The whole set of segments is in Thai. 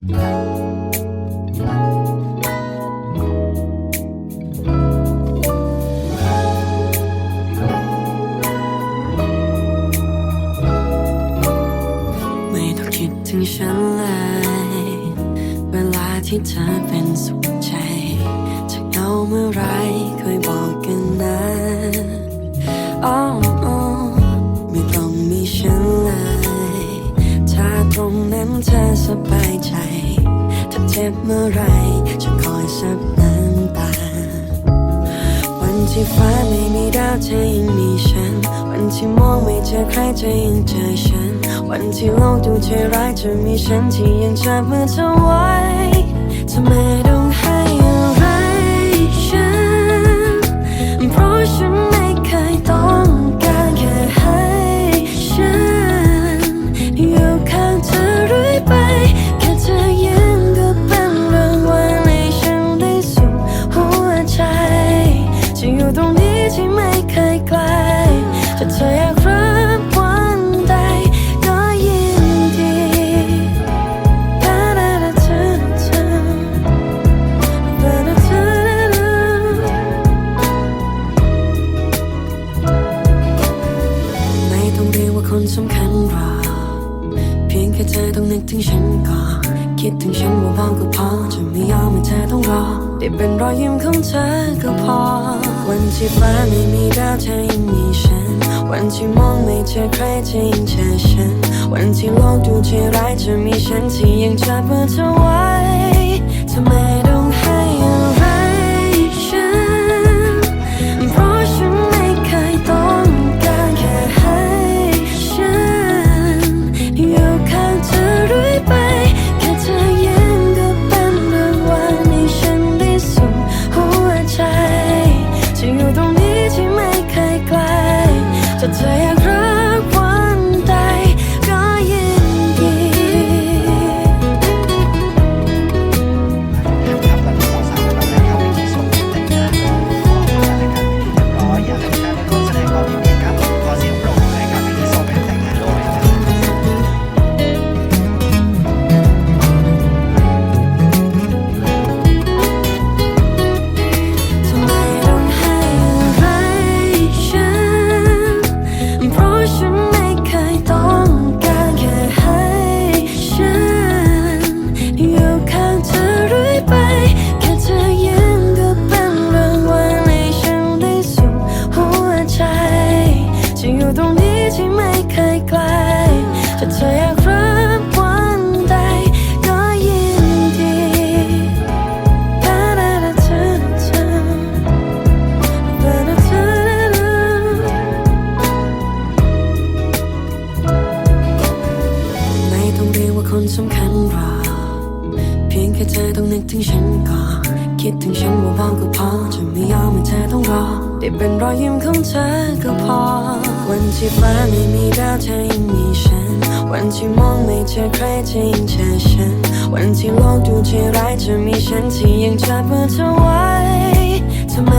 ไม่ต้องคิดถึงฉันเลย เวลาที่เธอเป็นสุขใจ จะเหงาเมื่อไรคอยบอกกันนะอ้ เมื่อไรจะคอยซับน้ำตา วันที่ฟ้าไม่มีดาวเธอยังมีฉัน วันที่มองไม่เจอใครเธอยังเจอฉัน วันที่โลกดูใจร้ายจะมีฉันที่ยังจับมือเธอไว้ทำไม อยู่ตรงนี้ที่ไม่เคยไกลถ้าเธออยากรับวันใดก็ยินดีดาดาดาเธอเธอดาดาเธอดาดาไม่ต้องเรียกว่าคนสำคัญหรอกเพียงแค่เธอต้องนึกถึงฉันก่อนคิดถึงฉันว่าบ้างก็พอจะไม่ยอมให้เธอต้องรอได้เป็นรอยยิ้มของเธอก็พอ วันที่ฟ้าไม่มีดาวเธอยังมีฉัน วันที่มองไม่เจอใครเธอยังเจอฉัน วันที่โลกดูใจร้ายจะมีฉันที่ยังจับมือเธอไว้ทำไม คนสำคัญหรอ เพียงแค่เธอต้องนึกถึงฉันก่อน คิดถึงฉันว่าบ้างก็พอ จะไม่ยอมให้เธอต้องรอ ได้เป็นรอยยิ้มของเธอก็พอ วันที่ฟ้าไม่มีดาวเธอยังมีฉัน วันที่มองไม่เจอใครเธอยังเจอฉัน วันที่โลกดูใจร้ายจะมีฉันที่ยังจับมือเธอไว้ทำไม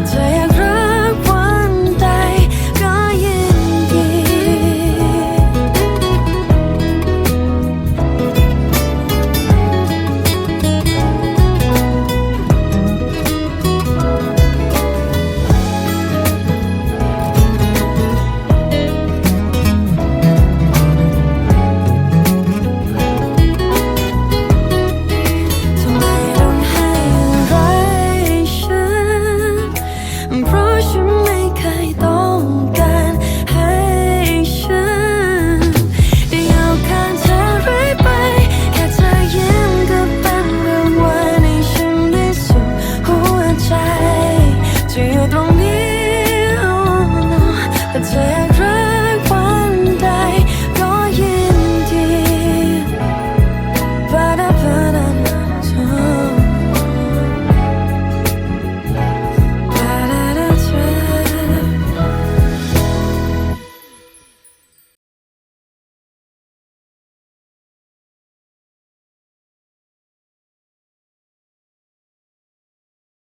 วใ